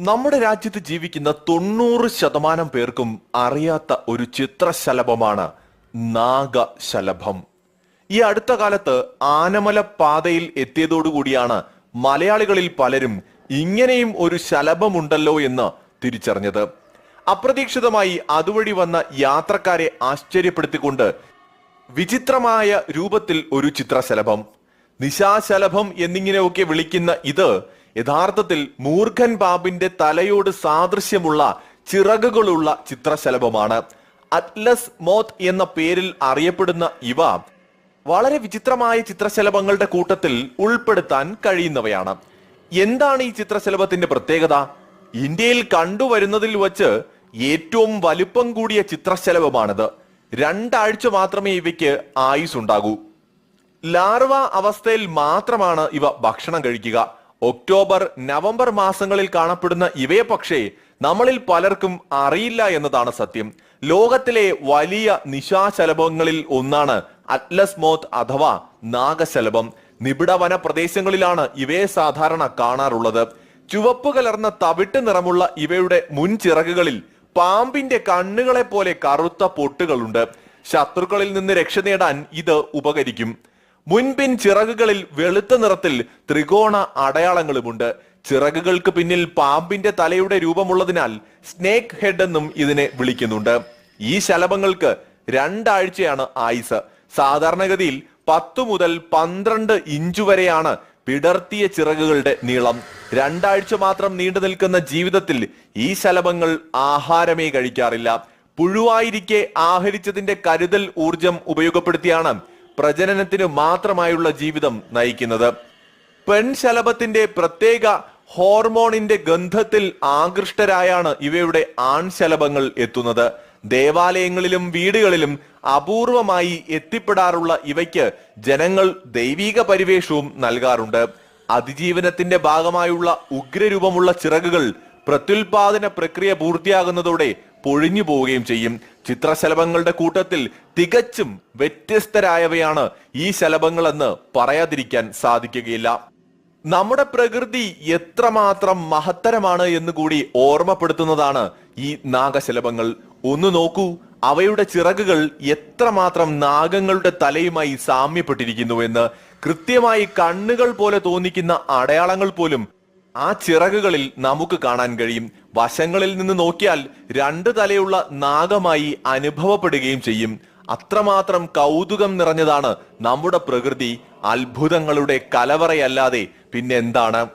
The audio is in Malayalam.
നമ്മുടെ രാജ്യത്ത് ജീവിക്കുന്ന തൊണ്ണൂറ് ശതമാനം പേർക്കും അറിയാത്ത ഒരു ചിത്രശലഭമാണ് നാഗശലഭം. ഈ അടുത്ത കാലത്ത് ആനമല പാതയിൽ എത്തിയതോടുകൂടിയാണ് മലയാളികളിൽ പലരും ഇങ്ങനെയും ഒരു ശലഭമുണ്ടല്ലോ എന്ന് തിരിച്ചറിഞ്ഞത്. അപ്രതീക്ഷിതമായി അതുവഴി വന്ന യാത്രക്കാരെ ആശ്ചര്യപ്പെടുത്തിക്കൊണ്ട് വിചിത്രമായ രൂപത്തിൽ ഒരു ചിത്രശലഭം. നിശാശലഭം എന്നിങ്ങനെയൊക്കെ വിളിക്കുന്ന ഇത് യഥാർത്ഥത്തിൽ മൂർഖൻ ബാബിന്റെ തലയോട് സാദൃശ്യമുള്ള ചിറകുകളുള്ള ചിത്രശലഭമാണ്. അറ്റ്ലസ് മോത്ത് എന്ന പേരിൽ അറിയപ്പെടുന്ന ഇവ വളരെ വിചിത്രമായ ചിത്രശലഭങ്ങളുടെ കൂട്ടത്തിൽ ഉൾപ്പെടുത്താൻ കഴിയുന്നവയാണ്. എന്താണ് ഈ ചിത്രശലഭത്തിന്റെ പ്രത്യേകത? ഇന്ത്യയിൽ കണ്ടുവരുന്നതിൽ വച്ച് ഏറ്റവും വലുപ്പം കൂടിയ ചിത്രശലഭമാണിത്. രണ്ടാഴ്ച മാത്രമേ ഇവയ്ക്ക് ആയുസ് ഉണ്ടാകൂ ലാർവ അവസ്ഥയിൽ മാത്രമാണ് ഇവ ഭക്ഷണം കഴിക്കുക. ഒക്ടോബർ നവംബർ മാസങ്ങളിൽ കാണപ്പെടുന്ന ഇവയെ പക്ഷേ നമ്മളിൽ പലർക്കും അറിയില്ല എന്നതാണ് സത്യം. ലോകത്തിലെ വലിയ നിശാശലഭങ്ങളിൽ ഒന്നാണ് അറ്റ്ലസ് മോത്ത് അഥവാ നാഗശലഭം. നിബിഡ വന പ്രദേശങ്ങളിലാണ് ഇവയെ സാധാരണ കാണാറുള്ളത്. ചുവപ്പ് കലർന്ന തവിട്ട് നിറമുള്ള ഇവയുടെ മുൻചിറകുകളിൽ പാമ്പിന്റെ കണ്ണുകളെ പോലെ കറുത്ത പൊട്ടുകളുണ്ട്. ശത്രുക്കളിൽ നിന്ന് രക്ഷ നേടാൻ ഇത് ഉപകരിക്കും. മുൻപിൻ ചിറകുകളിൽ വെളുത്ത നിറത്തിൽ ത്രികോണ അടയാളങ്ങളുമുണ്ട്. ചിറകുകൾക്ക് പിന്നിൽ പാമ്പിന്റെ തലയുടെ രൂപമുള്ളതിനാൽ സ്നേക്ക് ഹെഡ് എന്നും ഇതിനെ വിളിക്കുന്നുണ്ട്. ഈ ശലഭങ്ങൾക്ക് രണ്ടാഴ്ചയാണ് ആയുസ്. സാധാരണഗതിയിൽ പത്തു മുതൽ പന്ത്രണ്ട് ഇഞ്ചു വരെയാണ് പിടർത്തിയ ചിറകുകളുടെ നീളം. രണ്ടാഴ്ച മാത്രം നീണ്ടു നിൽക്കുന്ന ജീവിതത്തിൽ ഈ ശലഭങ്ങൾ ആഹാരമേ കഴിക്കാറില്ല. പുഴുവായിരിക്കെ ആഹരിച്ചതിന്റെ കരുതൽ ഊർജം ഉപയോഗപ്പെടുത്തിയാണ് പ്രജനനത്തിന് മാത്രമായുള്ള ജീവിതം നയിക്കുന്നത്. പെൺശലഭത്തിന്റെ പ്രത്യേക ഹോർമോണിന്റെ ഗന്ധത്തിൽ ആകൃഷ്ടരായാണ് ഇവയുടെ ആൺശലഭങ്ങൾ എത്തുന്നത്. ദേവാലയങ്ങളിലും വീടുകളിലും അപൂർവമായി എത്തിപ്പെടാറുള്ള ഇവയ്ക്ക് ജനങ്ങൾ ദൈവീക പരിവേഷവും നൽകാറുണ്ട്. അതിജീവനത്തിന്റെ ഭാഗമായുള്ള ഉഗ്രരൂപമുള്ള ചിറകുകൾ പ്രത്യുൽപാദന പ്രക്രിയ പൂർത്തിയാകുന്നതോടെ പൊഴിഞ്ഞു പോവുകയും ചെയ്യും. ചിത്രശലഭങ്ങളുടെ കൂട്ടത്തിൽ തികച്ചും വ്യത്യസ്തരായവയാണ് ഈ ശലഭങ്ങളെന്ന് പറയാതിരിക്കാൻ സാധിക്കുകയില്ല. നമ്മുടെ പ്രകൃതി എത്രമാത്രം മഹത്തരമാണ് എന്ന് കൂടി ഓർമ്മപ്പെടുത്തുന്നതാണ് ഈ നാഗശലഭങ്ങൾ. ഒന്ന് നോക്കൂ അവയുടെ ചിറകുകൾ എത്രമാത്രം നാഗങ്ങളുടെ തലയുമായി സാമ്യപ്പെട്ടിരിക്കുന്നു എന്ന്. കൃത്യമായി കണ്ണുകൾ പോലെ തോന്നിക്കുന്ന അടയാളങ്ങൾ പോലും ആ ചിറകുകളിൽ നമുക്ക് കാണാൻ കഴിയും. വശങ്ങളിൽ നിന്ന് നോക്കിയാൽ രണ്ട് തലയുള്ള നാഗമായി അനുഭവപ്പെടുകയും ചെയ്യും. അത്രമാത്രം കൗതുകം നിറഞ്ഞതാണ് നമ്മുടെ പ്രകൃതി. അത്ഭുതങ്ങളുടെ കലവറയല്ലാതെ പിന്നെന്താണ്?